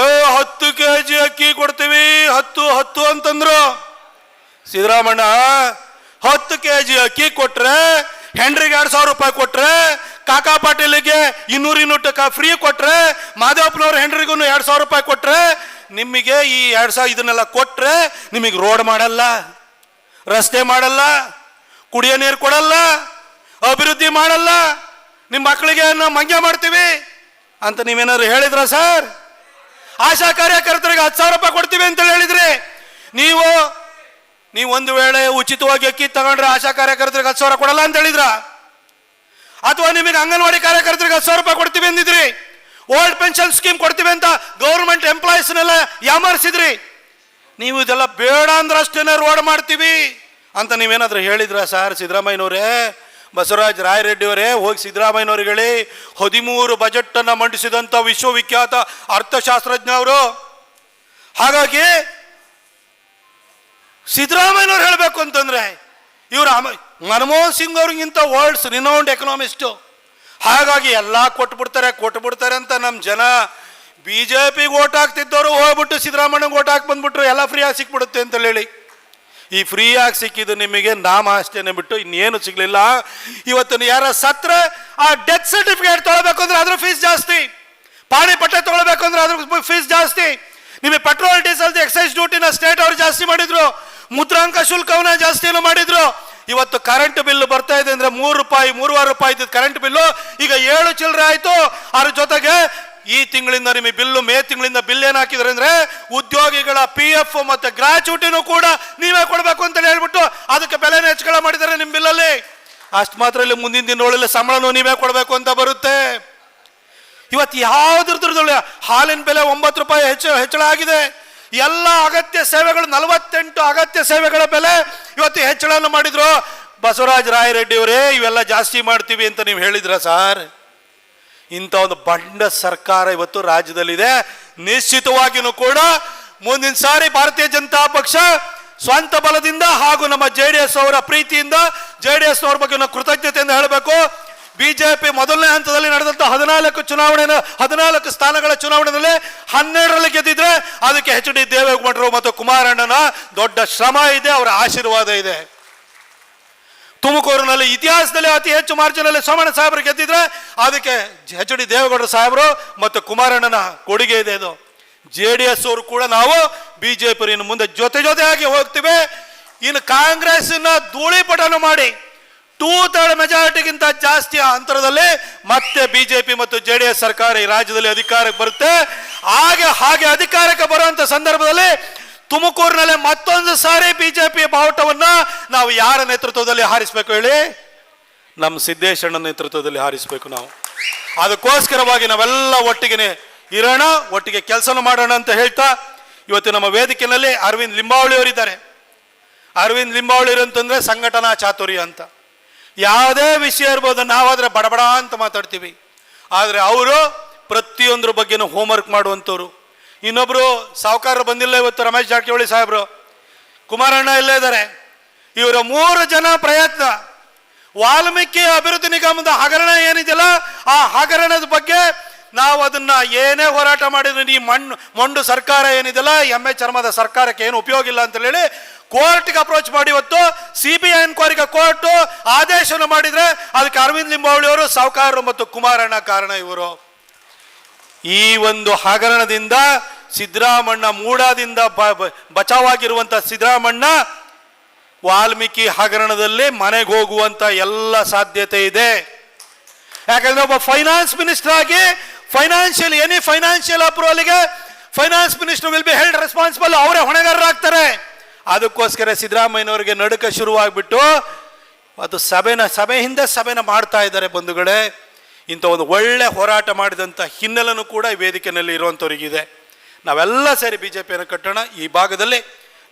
ಏ, ಹತ್ತು ಕೆ ಜಿ ಅಕ್ಕಿ ಕೊಡ್ತೀವಿ, ಹತ್ತು ಹತ್ತು ಅಂತಂದ್ರು. ಸಿದ್ದರಾಮಣ್ಣ ಹತ್ತು ಕೆ ಜಿ ಅಕ್ಕಿ ಕೊಟ್ರೆ ಹೆಂಡ್ರಿಗೆ ಎರಡು ಸಾವಿರ ರೂಪಾಯಿ ಕೊಟ್ರೆ ಕಾಕಾ ಪಾಟೀಲಿಗೆ ಇನ್ನೂರು ಇನ್ನೂರು ಫ್ರೀ ಕೊಟ್ರೆ ಮಾದೇವಪ್ಪನವ್ರ ಹೆಂಡ್ರಿಗೂ ಎರಡು ಸಾವಿರ ರೂಪಾಯಿ ಕೊಟ್ರೆ ನಿಮಗೆ ಈ ಎರಡು ಸಾವಿರ ಇದನ್ನೆಲ್ಲ ಕೊಟ್ರೆ ನಿಮಗೆ ರೋಡ್ ಮಾಡಲ್ಲ, ರಸ್ತೆ ಮಾಡಲ್ಲ, ಕುಡಿಯೋ ನೀರು ಕೊಡಲ್ಲ, ಅಭಿವೃದ್ಧಿ ಮಾಡಲ್ಲ ನಿಮ್ಮ ಮಕ್ಕಳಿಗೆ ನಾವು ಮಂಗ್ಯ ಮಾಡ್ತೀವಿ ಅಂತ ನೀವೇನಾದ್ರು ಹೇಳಿದ್ರ ಸರ್? ಆಶಾ ಕಾರ್ಯಕರ್ತರಿಗೆ ಹತ್ತು ಸಾವಿರ ರೂಪಾಯಿ ಕೊಡ್ತೀವಿ ಅಂತ ಹೇಳಿದ್ರಿ. ನೀವು ನೀವು ಒಂದು ವೇಳೆ ಉಚಿತವಾಗಿ ಅಕ್ಕಿ ತಗೊಂಡ್ರೆ ಆಶಾ ಕಾರ್ಯಕರ್ತರಿಗೆ ಹತ್ತು ಸಾವಿರ ಕೊಡಲ್ಲ ಅಂತ ಹೇಳಿದ್ರ? ಅಥವಾ ನಿಮಗೆ ಅಂಗನವಾಡಿ ಕಾರ್ಯಕರ್ತರಿಗೆ ಹತ್ತು ಸಾವಿರ ರೂಪಾಯಿ ಕೊಡ್ತೀವಿ ಅಂದಿದ್ರಿ? ಓಲ್ಡ್ ಪೆನ್ಷನ್ ಸ್ಕೀಮ್ ಕೊಡ್ತೀವಿ ಅಂತ ಗೌರ್ಮೆಂಟ್ ಎಂಪ್ಲಾಯೀಸ್ನೆಲ್ಲ ಯಾಮಾರಿಸಿದ್ರಿ? ನೀವು ಇದೆಲ್ಲ ಬೇಡ ಅಂದ್ರೆ ಅಷ್ಟೇನೆ ರೋಡ್ ಮಾಡ್ತೀವಿ ಅಂತ ನೀವೇನಾದ್ರೂ ಹೇಳಿದ್ರ ಸರ್ ಸಿದ್ದರಾಮಯ್ಯನವರೇ? ಬಸವರಾಜ್ ರಾಯರೆಡ್ಡಿ ಅವರೇ ಹೋಗಿ ಸಿದ್ದರಾಮಯ್ಯನವ್ರಿಗೆ ಹೇಳಿ, ಹದಿಮೂರು ಬಜೆಟ್ ಅನ್ನ ಮಂಡಿಸಿದಂಥ ವಿಶ್ವವಿಖ್ಯಾತ ಅರ್ಥಶಾಸ್ತ್ರಜ್ಞ ಅವರು. ಹಾಗಾಗಿ ಸಿದ್ದರಾಮಯ್ಯನವ್ರು ಹೇಳಬೇಕು ಅಂತಂದರೆ, ಇವರು ಮನಮೋಹನ್ ಸಿಂಗ್ ಅವ್ರಿಗಿಂತ ವರ್ಲ್ಡ್ಸ್ ರಿನೌಂಡ್ ಎಕನಾಮಿಸ್ಟು ಹಾಗಾಗಿ ಎಲ್ಲ ಕೊಟ್ಬಿಡ್ತಾರೆ ಕೊಟ್ಬಿಡ್ತಾರೆ ಅಂತ ನಮ್ಮ ಜನ ಬಿ ಜೆ ಪಿಗೆ ಓಟ್ ಹಾಕ್ತಿದ್ದವರು ಹೋಗ್ಬಿಟ್ಟು ಸಿದ್ದರಾಮಯ್ಯಗೆ ಓಟ್ ಹಾಕಿ ಬಂದ್ಬಿಟ್ರು, ಎಲ್ಲ ಫ್ರೀಯಾಗಿ ಸಿಕ್ಬಿಡುತ್ತೆ ಅಂತ ಹೇಳಿ. ಈ ಫ್ರೀಯಾಗಿ ಸಿಕ್ಕಿದ್ದು ನಿಮಗೆ ನಾಮ ಅಷ್ಟೇನೆ ಬಿಟ್ಟು ಇನ್ನೇನು ಸಿಗಲಿಲ್ಲ. ಇವತ್ತು ಯಾರ ಸತ್ರ ಆ ಡೆತ್ ಸರ್ಟಿಫಿಕೇಟ್ ತೊಗೊಳ್ಬೇಕು ಅಂದ್ರೆ ಅದ್ರ ಫೀಸ್ ಜಾಸ್ತಿ. ಪಾಣಿ ಪಟ್ಟೆ ತೊಗೊಳ್ಬೇಕು ಅಂದ್ರೆ ಅದ್ರ ಫೀಸ್ ಜಾಸ್ತಿ. ನಿಮಗೆ ಪೆಟ್ರೋಲ್ ಡೀಸೆಲ್ ಎಕ್ಸೈಸ್ ಡ್ಯೂಟಿನ ಸ್ಟೇಟ್ ಅವ್ರು ಜಾಸ್ತಿ ಮಾಡಿದ್ರು. ಮುದ್ರಾಂಕ ಶುಲ್ಕವನ್ನ ಜಾಸ್ತಿಯನ್ನು ಮಾಡಿದ್ರು. ಇವತ್ತು ಕರೆಂಟ್ ಬಿಲ್ ಬರ್ತಾ ಇದೆ ಅಂದ್ರೆ ಮೂರು ರೂಪಾಯಿ, ಮೂರುವರೆ ರೂಪಾಯಿ ಇದ್ದಿದ್ದು ಕರೆಂಟ್ ಬಿಲ್ಲು ಈಗ ಏಳು ಚಿಲ್ಲರೆ ಆಯ್ತು. ಅದ್ರ ಜೊತೆಗೆ ಈ ತಿಂಗಳಿಂದ ನಿಮಗೆ ಬಿಲ್ಲು ಮೇ ತಿಂಗಳಿಂದ ಬಿಲ್ ಏನ್ ಹಾಕಿದ್ರೆ ಅಂದ್ರೆ ಉದ್ಯೋಗಿಗಳ ಪಿ ಎಫ್ ಮತ್ತೆ ಗ್ರಾಚ್ಯುಟಿನೂ ಕೂಡ ನೀವೇ ಕೊಡಬೇಕು ಅಂತ ಹೇಳ್ಬಿಟ್ಟು ಅದಕ್ಕೆ ಬೆಲೆನ ಹೆಚ್ಚಳ ಮಾಡಿದ್ದಾರೆ ನಿಮ್ಮ ಬಿಲ್ಲಲ್ಲಿ ಅಷ್ಟು ಮಾತ್ರ ಇಲ್ಲಿ ಮುಂದಿನ ದಿನಗಳಲ್ಲಿ ಸಂಬಳನೂ ನೀವೇ ಕೊಡಬೇಕು ಅಂತ ಬರುತ್ತೆ. ಇವತ್ತು ಯಾವ್ದ್ರದ್ರದ್ದು ಹಾಲಿನ ಬೆಲೆ ಒಂಬತ್ತು ರೂಪಾಯಿ ಹೆಚ್ಚು, ಹೆಚ್ಚಳ ಆಗಿದೆ. ಎಲ್ಲ ಅಗತ್ಯ ಸೇವೆಗಳು, ನಲವತ್ತೆಂಟು ಅಗತ್ಯ ಸೇವೆಗಳ ಬೆಲೆ ಇವತ್ತು ಹೆಚ್ಚಳನ ಮಾಡಿದ್ರು. ಬಸವರಾಜ ರಾಯರೆಡ್ಡಿ ಅವರೇ, ಇವೆಲ್ಲ ಜಾಸ್ತಿ ಮಾಡ್ತೀವಿ ಅಂತ ನೀವು ಹೇಳಿದ್ರ ಸರ್? ಇಂಥ ಒಂದು ಬಂಡ ಸರ್ಕಾರ ಇವತ್ತು ರಾಜ್ಯದಲ್ಲಿದೆ. ನಿಶ್ಚಿತವಾಗಿಯೂ ಕೂಡ ಮುಂದಿನ ಸಾರಿ ಭಾರತೀಯ ಜನತಾ ಪಕ್ಷ ಸ್ವಂತ ಬಲದಿಂದ ಹಾಗೂ ನಮ್ಮ ಜೆ ಡಿ ಎಸ್ ಅವರ ಪ್ರೀತಿಯಿಂದ ಜೆ ಡಿ ಎಸ್ ಅವ್ರ ಬಗ್ಗೆ ಕೃತಜ್ಞತೆಯಿಂದ ಹೇಳಬೇಕು. ಬಿಜೆಪಿ ಮೊದಲನೇ ಹಂತದಲ್ಲಿ ನಡೆದಂತ ಹದಿನಾಲ್ಕು ಚುನಾವಣೆ ಹದಿನಾಲ್ಕು ಸ್ಥಾನಗಳ ಚುನಾವಣೆಯಲ್ಲಿ ಹನ್ನೆರಡರಲ್ಲಿ ಗೆದ್ದಿದ್ರೆ ಅದಕ್ಕೆ ಎಚ್ ಡಿ ದೇವೇಗೌಡರು ಮತ್ತು ಕುಮಾರಣ್ಣನ ದೊಡ್ಡ ಶ್ರಮ ಇದೆ, ಅವರ ಆಶೀರ್ವಾದ ಇದೆ. ತುಮಕೂರಿನಲ್ಲಿ ಇತಿಹಾಸದಲ್ಲಿ ಅತಿ ಹೆಚ್ಚು ಮಾರ್ಜಿನಲ್ಲಿ ಸೋಮಣ್ಣ ಸಾಹೇಬರು ಗೆದ್ದಿದ್ರೆ ಅದಕ್ಕೆ ಎಚ್ ಡಿ ದೇವೇಗೌಡರ ಸಾಹೇಬರು ಮತ್ತು ಕುಮಾರಣ್ಣನ ಕೊಡುಗೆ ಇದೆ ಅದು ಜೆ ಡಿ ಎಸ್ ಅವರು ಕೂಡ ನಾವು ಬಿಜೆಪಿ ಮುಂದೆ ಜೊತೆ ಜೊತೆಯಾಗಿ ಹೋಗ್ತೀವಿ. ಇನ್ನು ಕಾಂಗ್ರೆಸ್ನ ಧೂಳಿಪಟನ ಮಾಡಿ. ಟೂ ಥರ್ಡ್ ಮೆಜಾರಿಟಿಗಿಂತ ಜಾಸ್ತಿ ಅಂತರದಲ್ಲಿ ಮತ್ತೆ ಬಿಜೆಪಿ ಮತ್ತು ಜೆ ಡಿ ಎಸ್ ಸರ್ಕಾರ ಈ ರಾಜ್ಯದಲ್ಲಿ ಅಧಿಕಾರಕ್ಕೆ ಬರುತ್ತೆ. ಹಾಗೆ ಹಾಗೆ ಅಧಿಕಾರಕ್ಕೆ ಬರುವಂತ ಸಂದರ್ಭದಲ್ಲಿ ತುಮಕೂರಿನಲ್ಲಿ ಮತ್ತೊಂದು ಸಾರಿ ಬಿಜೆಪಿ ಬಾವುಟವನ್ನ ನಾವು ಯಾರ ನೇತೃತ್ವದಲ್ಲಿ ಹಾರಿಸಬೇಕು ಹೇಳಿ? ನಮ್ಮ ಸಿದ್ದೇಶಣ್ಣ ನೇತೃತ್ವದಲ್ಲಿ ಹಾರಿಸಬೇಕು ನಾವು. ಅದಕ್ಕೋಸ್ಕರವಾಗಿ ನಾವೆಲ್ಲ ಒಟ್ಟಿಗೆ ಇರೋಣ, ಒಟ್ಟಿಗೆ ಕೆಲಸ ಮಾಡೋಣ ಅಂತ ಹೇಳ್ತಾ ಇವತ್ತು ನಮ್ಮ ವೇದಿಕೆಯಲ್ಲಿ ಅರವಿಂದ್ ಲಿಂಬಾವಳಿ ಅವರಿದ್ದಾರೆ. ಅರವಿಂದ್ ಲಿಂಬಾವಳಿ ಅಂತಂದ್ರೆ ಸಂಘಟನಾ ಚಾತುರ್ಯ ಅಂತ. ಯಾವುದೇ ವಿಷಯ ಇರ್ಬೋದು, ನಾವಾದರೆ ಬಡಬಡ ಅಂತ ಮಾತಾಡ್ತೀವಿ. ಆದರೆ ಅವರು ಪ್ರತಿಯೊಂದ್ರ ಬಗ್ಗೆನೂ ಹೋಮ್ವರ್ಕ್ ಮಾಡುವಂಥವ್ರು. ಇನ್ನೊಬ್ಬರು ಸಾಹುಕಾರ ಬಂದಿಲ್ಲ ಇವತ್ತು ರಮೇಶ್ ಜಾರಕಿಹೊಳಿ ಸಾಹೇಬರು. ಕುಮಾರಣ್ಣ ಇಲ್ಲೇ ಇದ್ದಾರೆ ಇವರ ಮೂರು ಜನ ಪ್ರಯತ್ನ. ವಾಲ್ಮೀಕಿ ಅಭಿವೃದ್ಧಿ ನಿಗಮದ ಹಗರಣ ಏನಿದೆಯಲ್ಲ, ಆ ಹಗರಣದ ಬಗ್ಗೆ ನಾವು ಅದನ್ನ ಏನೇ ಹೋರಾಟ ಮಾಡಿದ್ರು, ಈ ಮಣ್ಣು, ಮೊಂಡು ಸರ್ಕಾರ ಏನಿದೆಯಲ್ಲ, ಎ ಚರ್ಮದ ಸರ್ಕಾರಕ್ಕೆ ಏನು ಉಪಯೋಗ ಇಲ್ಲ ಅಂತ ಹೇಳಿ ಕೋರ್ಟ್ಗೆ ಅಪ್ರೋಚ್ ಮಾಡಿ ಇವತ್ತು ಸಿ ಬಿ ಐ ಎನ್ಕ್ವೈರಿಗೆ ಕೋರ್ಟ್ ಆದೇಶವನ್ನು ಮಾಡಿದ್ರೆ ಅದಕ್ಕೆ ಅರವಿಂದ್ ಲಿಂಬಾವಳಿ ಅವರು ಸಾವುಕಾರರು ಮತ್ತು ಕುಮಾರಣ್ಣ ಕಾರಣ ಇವರು. ಈ ಒಂದು ಹಗರಣದಿಂದ ಸಿದ್ದರಾಮಣ್ಣ ಮೂಡಾದಿಂದ ಬ- ಬ- ಬಚಾವಾಗಿರುವಂತ ಸಿದ್ದರಾಮಣ್ಣ ವಾಲ್ಮೀಕಿ ಹಗರಣದಲ್ಲಿ ಮನೆಗೆ ಹೋಗುವಂತ ಎಲ್ಲ ಸಾಧ್ಯತೆ ಇದೆ. ಯಾಕಂದ್ರೆ ಒಬ್ಬ ಫೈನಾನ್ಸ್ ಮಿನಿಸ್ಟರ್ ಆಗಿ financial any financial ಅಪ್ರೂವಲ್ಗೆ finance minister will be held responsible ಅವರೇ ಹೊಣೆಗಾರರಾಗ್ತಾರೆ. ಅದಕ್ಕೋಸ್ಕರ ಸಿದ್ದರಾಮಯ್ಯನವರಿಗೆ ನಡುಕ ಶುರುವಾಗ್ಬಿಟ್ಟು ಅದು ಸಭೆನ ಸಭೆ ಹಿಂದೆ ಸಭೆನ ಮಾಡ್ತಾ ಇದ್ದಾರೆ ಬಂಧುಗಳೇ. ಇಂಥ ಒಂದು ಒಳ್ಳೆ ಹೋರಾಟ ಮಾಡಿದಂಥ ಹಿನ್ನೆಲೆನೂ ಕೂಡ ಈ ವೇದಿಕೆಯಲ್ಲಿ ಇರುವಂಥವ್ರಿಗಿದೆ. ನಾವೆಲ್ಲ ಸೇರಿ ಬಿ ಜೆ ಪಿಯನ್ನು ಕಟ್ಟೋಣ. ಈ ಭಾಗದಲ್ಲಿ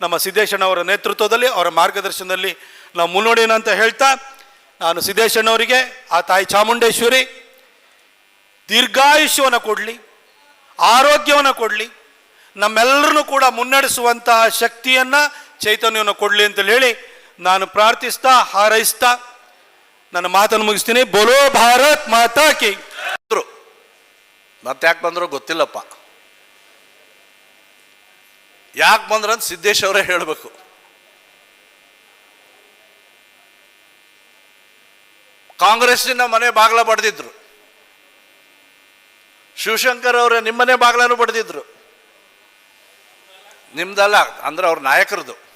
ನಮ್ಮ ಸಿದ್ದೇಶಣ್ಣ ಅವರ ನೇತೃತ್ವದಲ್ಲಿ, ಅವರ ಮಾರ್ಗದರ್ಶನದಲ್ಲಿ ನಾವು ಮುನ್ನೋಡಿನ ಅಂತ ಹೇಳ್ತಾ, ನಾನು ಸಿದ್ದೇಶಣ್ಣವರಿಗೆ ಆ ತಾಯಿ ಚಾಮುಂಡೇಶ್ವರಿ ದೀರ್ಘಾಯುಷ್ಯವನ್ನು ಕೊಡಲಿ, ಆರೋಗ್ಯವನ್ನು ಕೊಡಲಿ, ನಮ್ಮೆಲ್ಲರನ್ನು ಕೂಡ ಮುನ್ನಡೆಸುವಂತಹ ಶಕ್ತಿಯನ್ನು ಚೈತನ್ಯವನ್ನು ಕೊಡಲಿ ಅಂತೇಳಿ ಹೇಳಿ ನಾನು ಪ್ರಾರ್ಥಿಸ್ತಾ, ಹಾರೈಸ್ತಾ, ನನ್ನ ಮಾತನ್ನು ಮುಗಿಸ್ತೀನಿ. ಬೋಲೋ ಭಾರತ್ ಮಾತಾ ಕಿ. ಬಂದ್ರು. ಮತ್ತೆ ಯಾಕೆ ಬಂದ್ರು ಗೊತ್ತಿಲ್ಲಪ್ಪ. ಯಾಕೆ ಬಂದ್ರ ಅಂತ ಸಿದ್ದೇಶ್ ಅವರೇ ಹೇಳಬೇಕು. ಕಾಂಗ್ರೆಸ್ಸಿನ ಮನೆ ಬಾಗ್ಲ ಬಡ್ದಿದ್ರು. ಶಿವಶಂಕರ್ ಅವರೇ ನಿಮ್ಮನೆ ಬಾಗಿಲನ್ನು ಪಡೆದಿದ್ರು ನಿಮ್ದಲ್ಲ, ಅಂದ್ರೆ ಅವ್ರ ನಾಯಕರದು.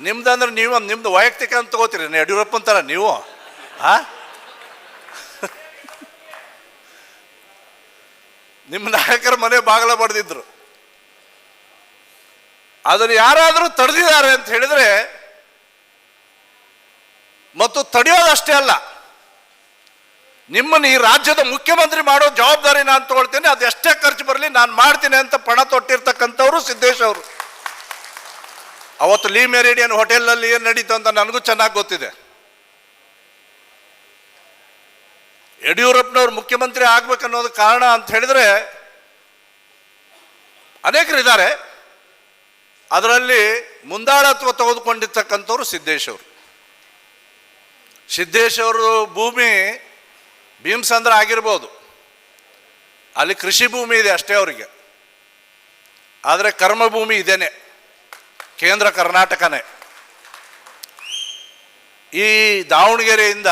ನಿಮ್ದಂದ್ರೆ ನೀವು ನಿಮ್ದು ವೈಯಕ್ತಿಕ ಅಂತ ತಗೋತೀರಿ ಯಡಿಯೂರಪ್ಪ ಅಂತಾರ ನೀವು? ಆ? ನಿಮ್ಮ ನಾಯಕರ ಮನೆ ಬಾಗಲ ಪಡೆದಿದ್ರು ಅದನ್ನು ಯಾರಾದರೂ ತಡೆದಿದ್ದಾರೆ ಅಂತ ಹೇಳಿದ್ರೆ, ಮತ್ತು ತಡೆಯೋದಷ್ಟೇ ಅಲ್ಲ. ನಿಮ್ಮನ್ನು ಈ ರಾಜ್ಯದ ಮುಖ್ಯಮಂತ್ರಿ ಮಾಡೋ ಜವಾಬ್ದಾರಿ ನಾನು ತಗೊಳ್ತೇನೆ. ಅದು ಎಷ್ಟೇ ಖರ್ಚು ಬರಲಿ ನಾನು ಮಾಡ್ತೀನಿ ಅಂತ ಪಣ ತೊಟ್ಟಿರ್ತಕ್ಕಂಥವ್ರು ಸಿದ್ದೇಶ್ ಅವರು. ಅವತ್ತು ಲೀ ಮೆರಿಡಿಯನ್ ಹೋಟೆಲ್ನಲ್ಲಿ ಏನು ನಡೀತು ಅಂತ ನನಗೂ ಚೆನ್ನಾಗಿ ಗೊತ್ತಿದೆ. ಯಡಿಯೂರಪ್ಪನವ್ರು ಮುಖ್ಯಮಂತ್ರಿ ಆಗ್ಬೇಕನ್ನೋದು ಕಾರಣ ಅಂತ ಹೇಳಿದ್ರೆ ಅನೇಕರು ಇದ್ದಾರೆ. ಅದರಲ್ಲಿ ಮುಂದಾಳತ್ವ ತೆಗೆದುಕೊಂಡಿರ್ತಕ್ಕಂಥವ್ರು ಸಿದ್ದೇಶ್ ಅವರು. ಸಿದ್ದೇಶ್ ಅವರು ಭೂಮಿ ಭೀಮಸಂದ್ರ ಆಗಿರ್ಬೋದು. ಅಲ್ಲಿ ಕೃಷಿ ಭೂಮಿ ಇದೆ ಅಷ್ಟೇ ಅವರಿಗೆ. ಆದರೆ ಕರ್ಮಭೂಮಿ ಇದೇನೆ. ಕೇಂದ್ರ ಕರ್ನಾಟಕನೇ. ಈ ದಾವಣಗೆರೆಯಿಂದ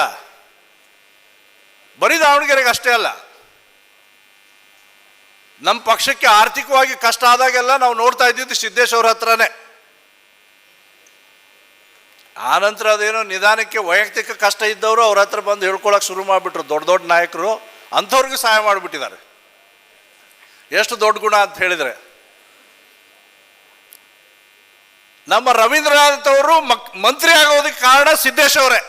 ಬರೀ ದಾವಣಗೆರೆಗೆ ಅಷ್ಟೇ ಅಲ್ಲ. ನಮ್ಮ ಪಕ್ಷಕ್ಕೆ ಆರ್ಥಿಕವಾಗಿ ಕಷ್ಟ ಆದಾಗೆಲ್ಲ ನಾವು ನೋಡ್ತಾ ಇದ್ದಿದ್ದು ಸಿದ್ದೇಶ್ವರ ಹತ್ರನೇ. ಆನಂತರ ಅದೇನೋ ನಿಧಾನಕ್ಕೆ ವೈಯಕ್ತಿಕ ಕಷ್ಟ ಇದ್ದವರು ಅವ್ರ ಹತ್ರ ಬಂದು ಹೇಳ್ಕೊಳಕ್ಕೆ ಶುರು ಮಾಡಿಬಿಟ್ರು. ದೊಡ್ಡ ದೊಡ್ಡ ನಾಯಕರು ಅಂಥವ್ರಿಗೂ ಸಹಾಯ ಮಾಡಿಬಿಟ್ಟಿದ್ದಾರೆ. ಎಷ್ಟು ದೊಡ್ಡ ಗುಣ ಅಂತ ಹೇಳಿದರೆ, ನಮ್ಮ ರವೀಂದ್ರನಾಥ್ ಅವರು ಮಕ್, ಮಂತ್ರಿ ಆಗೋದಕ್ಕೆ ಕಾರಣ ಸಿದ್ದೇಶ್ ಅವರೇ.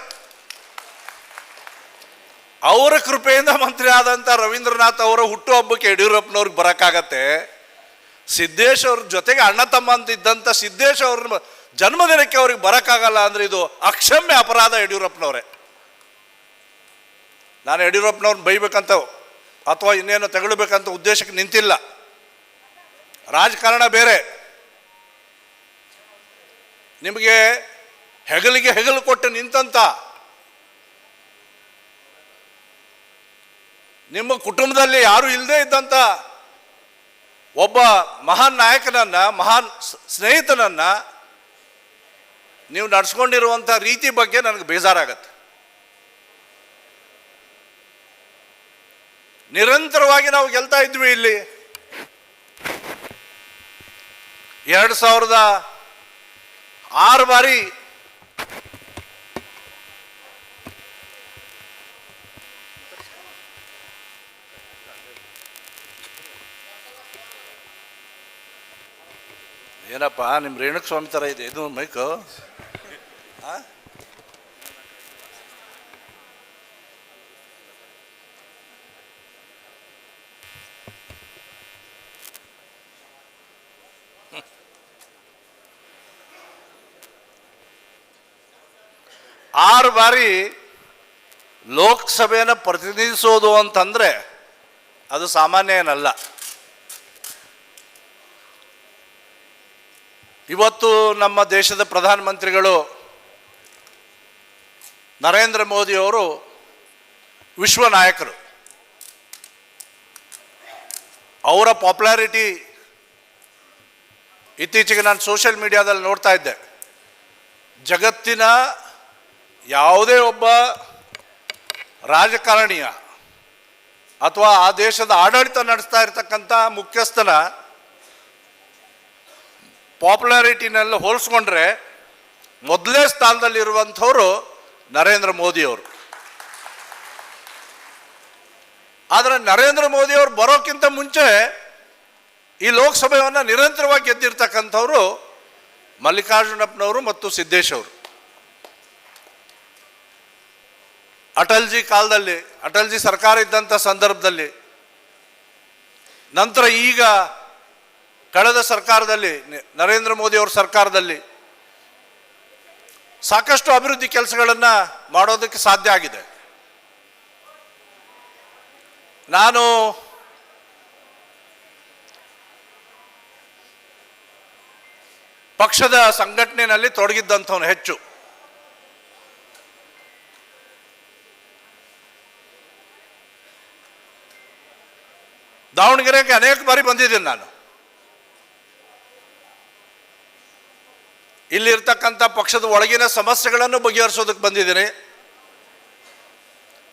ಅವರ ಕೃಪೆಯಿಂದ ಮಂತ್ರಿ ಆದಂಥ ರವೀಂದ್ರನಾಥ್ ಅವರ ಹುಟ್ಟುಹಬ್ಬಕ್ಕೆ ಯಡಿಯೂರಪ್ಪನವ್ರಿಗೆ ಬರೋಕ್ಕಾಗತ್ತೆ. ಸಿದ್ದೇಶ್ ಅವ್ರ ಜೊತೆಗೆ ಅಣ್ಣ ತಮ್ಮ ಅಂತ ಇದ್ದಂಥ ಸಿದ್ದೇಶ್ ಅವ್ರ ಜನ್ಮದಿನಕ್ಕೆ ಅವ್ರಿಗೆ ಬರೋಕ್ಕಾಗಲ್ಲ ಅಂದ್ರೆ ಇದು ಅಕ್ಷಮ್ಯ ಅಪರಾಧ ಯಡಿಯೂರಪ್ಪನವರೇ. ನಾನು ಯಡಿಯೂರಪ್ಪನವ್ರನ್ನ ಬೈಬೇಕಂತ ಅಥವಾ ಇನ್ನೇನು ತಗೊಳ್ಬೇಕಂತ ಉದ್ದೇಶಕ್ಕೆ ನಿಂತಿಲ್ಲ. ರಾಜಕಾರಣ ಬೇರೆ. ನಿಮಗೆ ಹೆಗಲಿಗೆ ಹೆಗಲು ಕೊಟ್ಟು ನಿಂತಂತ ನಿಮ್ಮ ಕುಟುಂಬದಲ್ಲಿ ಯಾರು ಇಲ್ಲದೇ ಇದ್ದಂಥ ಒಬ್ಬ ಮಹಾನ್ ನಾಯಕನನ್ನು, ಮಹಾನ್ ಸ್ನೇಹಿತನನ್ನು ನೀವು ನಡೆಸ್ಕೊಂಡಿರುವಂಥ ರೀತಿ ಬಗ್ಗೆ ನನಗೆ ಬೇಜಾರಾಗತ್ತೆ. ನಿರಂತರವಾಗಿ ನಾವು ಗೆಲ್ತಾ ಇದ್ವಿ ಇಲ್ಲಿ. ಎರಡು ಸಾವಿರದ ಆರು ಬಾರಿ ಏನಪ್ಪ ನಿಮ್ಮ ರೇಣುಕ ಸ್ವಾಮಿ ಥರ ಇದೆ ಇದು ಮೈಕು? ಆರು ಬಾರಿ ಲೋಕಸಭೆಯನ್ನು ಪ್ರತಿನಿಧಿಸೋದು ಅಂತಂದ್ರೆ ಅದು ಸಾಮಾನ್ಯ ಏನಲ್ಲ ಇವತ್ತು ನಮ್ಮ ದೇಶದ ಪ್ರಧಾನಮಂತ್ರಿಗಳು ನರೇಂದ್ರ ಮೋದಿಯವರು ವಿಶ್ವ ನಾಯಕರು. ಅವರ ಪಾಪ್ಯುಲಾರಿಟಿ ಇತ್ತೀಚೆಗೆ ನಾನು ಸೋಷಿಯಲ್ ಮೀಡಿಯಾದಲ್ಲಿ ನೋಡ್ತಾ ಇದ್ದೆ. ಜಗತ್ತಿನ ಯಾವುದೇ ಒಬ್ಬ ರಾಜಕಾರಣಿಯ ಅಥವಾ ಆ ದೇಶದ ಆಡಳಿತ ನಡೆಸ್ತಾ ಇರತಕ್ಕಂಥ ಮುಖ್ಯಸ್ಥನ ಪಾಪ್ಯುಲಾರಿಟಿನೆಲ್ಲ ಹೋಲಿಸ್ಕೊಂಡ್ರೆ ಮೊದಲೇ ಸ್ಥಾನದಲ್ಲಿರುವಂಥವರು ನರೇಂದ್ರ ಮೋದಿಯವರು. ಆದರೆ ನರೇಂದ್ರ ಮೋದಿಯವರು ಬರೋಕ್ಕಿಂತ ಮುಂಚೆ ಈ ಲೋಕಸಭೆಯನ್ನು ನಿರಂತರವಾಗಿ ಗೆದ್ದಿರ್ತಕ್ಕಂಥವ್ರು ಮಲ್ಲಿಕಾರ್ಜುನಪ್ಪನವರು ಮತ್ತು ಸಿದ್ದೇಶ್ ಅವರು ಅಟಲ್ಜಿ ಕಾಲದಲ್ಲಿ, ಅಟಲ್ಜಿ ಸರ್ಕಾರ ಇದ್ದಂಥ ಸಂದರ್ಭದಲ್ಲಿ, ನಂತರ ಈಗ ಕಳೆದ ಸರ್ಕಾರದಲ್ಲಿ, ನರೇಂದ್ರ ಮೋದಿ ಅವರ ಸರ್ಕಾರದಲ್ಲಿ ಸಾಕಷ್ಟು ಅಭಿವೃದ್ಧಿ ಕೆಲಸಗಳನ್ನು ಮಾಡೋದಕ್ಕೆ ಸಾಧ್ಯ ಆಗಿದೆ. ನಾನು ಪಕ್ಷದ ಸಂಘಟನೆಯಲ್ಲಿ ತೊಡಗಿದ್ದಂಥವನು ಹೆಚ್ಚು. ದಾವಣಗೆರೆಗೆ ಅನೇಕ ಬಾರಿ ಬಂದಿದ್ದೀನಿ ನಾನು. ಇಲ್ಲಿರ್ತಕ್ಕಂಥ ಪಕ್ಷದ ಒಳಗಿನ ಸಮಸ್ಯೆಗಳನ್ನು ಬಗೆಹರಿಸೋದಕ್ಕೆ ಬಂದಿದ್ದೇನೆ.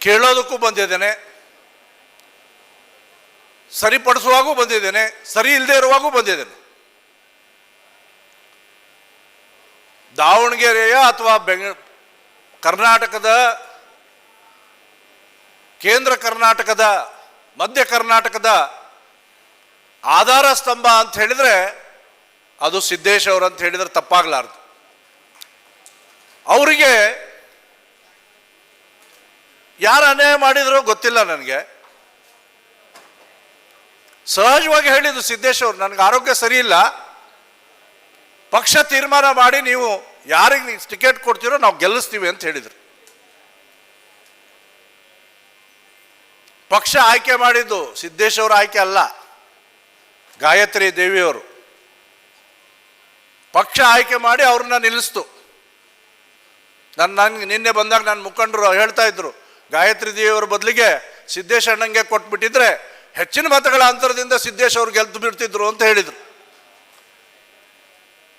ಕೇಳೋದಕ್ಕೂ ಬಂದಿದ್ದೇನೆ. ಸರಿಪಡಿಸುವಾಗೂ ಬಂದಿದ್ದೇನೆ. ಸರಿ ಇಲ್ಲದೆ ಇರುವಾಗೂ ಬಂದಿದ್ದೇನೆ. ದಾವಣಗೆರೆಯ ಅಥವಾ ಬೆಂಗ, ಕರ್ನಾಟಕದ, ಕೇಂದ್ರ ಕರ್ನಾಟಕದ, ಮಧ್ಯ ಕರ್ನಾಟಕದ ಆಧಾರ ಸ್ತಂಭ ಅಂತ ಹೇಳಿದ್ರೆ ಅದು ಸಿದ್ದೇಶ್ ಅವರು ಅಂತ ಹೇಳಿದ್ರೆ ತಪ್ಪಾಗಲಾರ್ದು. ಅವರಿಗೆ ಯಾರು ಅನ್ಯಾಯ ಮಾಡಿದ್ರೋ ಗೊತ್ತಿಲ್ಲ ನನಗೆ. ಸಹಜವಾಗಿ ಹೇಳಿದ್ದು ಸಿದ್ದೇಶ್ ಅವರು, ನನಗೆ ಆರೋಗ್ಯ ಸರಿ ಇಲ್ಲ. ಪಕ್ಷ ತೀರ್ಮಾನ ಮಾಡಿ ನೀವು ಯಾರಿಗೆ ನೀವು ಟಿಕೆಟ್ ಕೊಡ್ತೀರೋ ನಾವು ಗೆಲ್ಲಿಸ್ತೀವಿ ಅಂತ ಹೇಳಿದರು. ಪಕ್ಷ ಆಯ್ಕೆ ಮಾಡಿದ್ದು ಸಿದ್ದೇಶ್ ಅವರ ಆಯ್ಕೆ ಅಲ್ಲ, ಗಾಯತ್ರಿ ದೇವಿಯವರು. ಪಕ್ಷ ಆಯ್ಕೆ ಮಾಡಿ ಅವ್ರನ್ನ ನಿಲ್ಲಿಸ್ತು. ನನ್ನ ನನಗೆ ನಿನ್ನೆ ಬಂದಾಗ ನನ್ನ ಮುಖಂಡರು ಹೇಳ್ತಾ ಇದ್ರು, ಗಾಯತ್ರಿ ದೇವಿಯವರ ಬದಲಿಗೆ ಸಿದ್ದೇಶ್ ಅಣ್ಣಂಗೆ ಕೊಟ್ಬಿಟ್ಟಿದ್ರೆ ಹೆಚ್ಚಿನ ಮತಗಳ ಅಂತರದಿಂದ ಸಿದ್ದೇಶ್ ಅವ್ರು ಗೆಲ್ತು ಬಿಡ್ತಿದ್ರು ಅಂತ ಹೇಳಿದರು.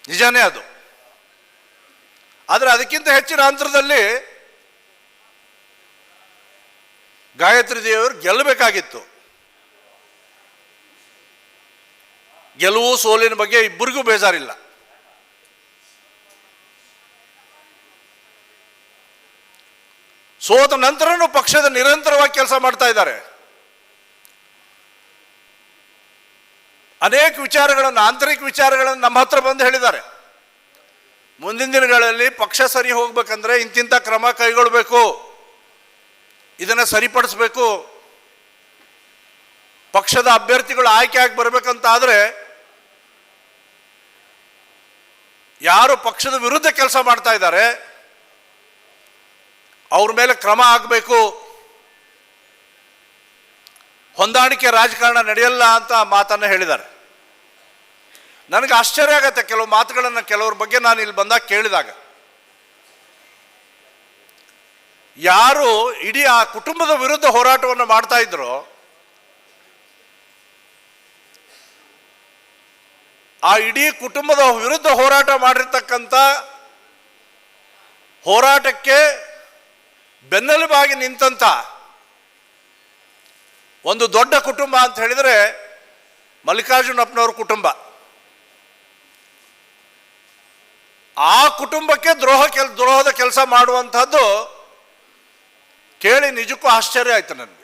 ನಿಜಾನೇ ಅದು. ಆದರೆ ಅದಕ್ಕಿಂತ ಹೆಚ್ಚಿನ ಅಂತರದಲ್ಲಿ ಗಾಯತ್ರಿ ದೇವಿಯವರು ಗೆಲ್ಲಬೇಕಾಗಿತ್ತು. ಗೆಲುವು ಸೋಲಿನ ಬಗ್ಗೆ ಇಬ್ಬರಿಗೂ ಬೇಜಾರಿಲ್ಲ. ಸೋತ ನಂತರನೂ ಪಕ್ಷದ ನಿರಂತರವಾಗಿ ಕೆಲಸ ಮಾಡ್ತಾ ಇದ್ದಾರೆ. ಅನೇಕ ವಿಚಾರಗಳನ್ನು, ಆಂತರಿಕ ವಿಚಾರಗಳನ್ನು ನಮ್ಮ ಹತ್ರ ಬಂದು ಹೇಳಿದ್ದಾರೆ. ಮುಂದಿನ ದಿನಗಳಲ್ಲಿ ಪಕ್ಷ ಸರಿ ಹೋಗ್ಬೇಕಂದ್ರೆ ಇಂತಿಂಥ ಕ್ರಮ ಕೈಗೊಳ್ಳಬೇಕು ಇದನ್ನು ಸರಿಪಡಿಸ್ಬೇಕು. ಪಕ್ಷದ ಅಭ್ಯರ್ಥಿಗಳು ಆಯ್ಕೆ ಆಗಿ ಬರಬೇಕಂತಾದರೆ ಯಾರು ಪಕ್ಷದ ವಿರುದ್ಧ ಕೆಲಸ ಮಾಡ್ತಾ ಇದ್ದಾರೆ ಅವ್ರ ಮೇಲೆ ಕ್ರಮ ಆಗಬೇಕು. ಹೊಂದಾಣಿಕೆ ರಾಜಕಾರಣ ನಡೆಯಲ್ಲ ಅಂತ ಮಾತನ್ನು ಹೇಳಿದ್ದಾರೆ. ನನಗೆ ಆಶ್ಚರ್ಯ ಆಗತ್ತೆ ಕೆಲವು ಮಾತುಗಳನ್ನು ಕೆಲವ್ರ ಬಗ್ಗೆ ನಾನು ಇಲ್ಲಿ ಬಂದಾಗ ಕೇಳಿದಾಗ. ಯಾರು ಇಡೀ ಆ ಕುಟುಂಬದ ವಿರುದ್ಧ ಹೋರಾಟವನ್ನು ಮಾಡ್ತಾ ಇದ್ರು, ಆ ಇಡೀ ಕುಟುಂಬದ ವಿರುದ್ಧ ಹೋರಾಟ ಮಾಡಿರ್ತಕ್ಕಂಥ ಹೋರಾಟಕ್ಕೆ ಬೆನ್ನೆಲುಬಾಗಿ ನಿಂತಂತ ಒಂದು ದೊಡ್ಡ ಕುಟುಂಬ ಅಂತ ಹೇಳಿದರೆ ಮಲ್ಲಿಕಾರ್ಜುನಪ್ಪನವ್ರ ಕುಟುಂಬ. ಆ ಕುಟುಂಬಕ್ಕೆ ದ್ರೋಹ ಕೆಲ, ದ್ರೋಹದ ಕೆಲಸ ಮಾಡುವಂಥದ್ದು ಕೇಳಿ ನಿಜಕ್ಕೂ ಆಶ್ಚರ್ಯ ಆಯ್ತು ನನಗೆ.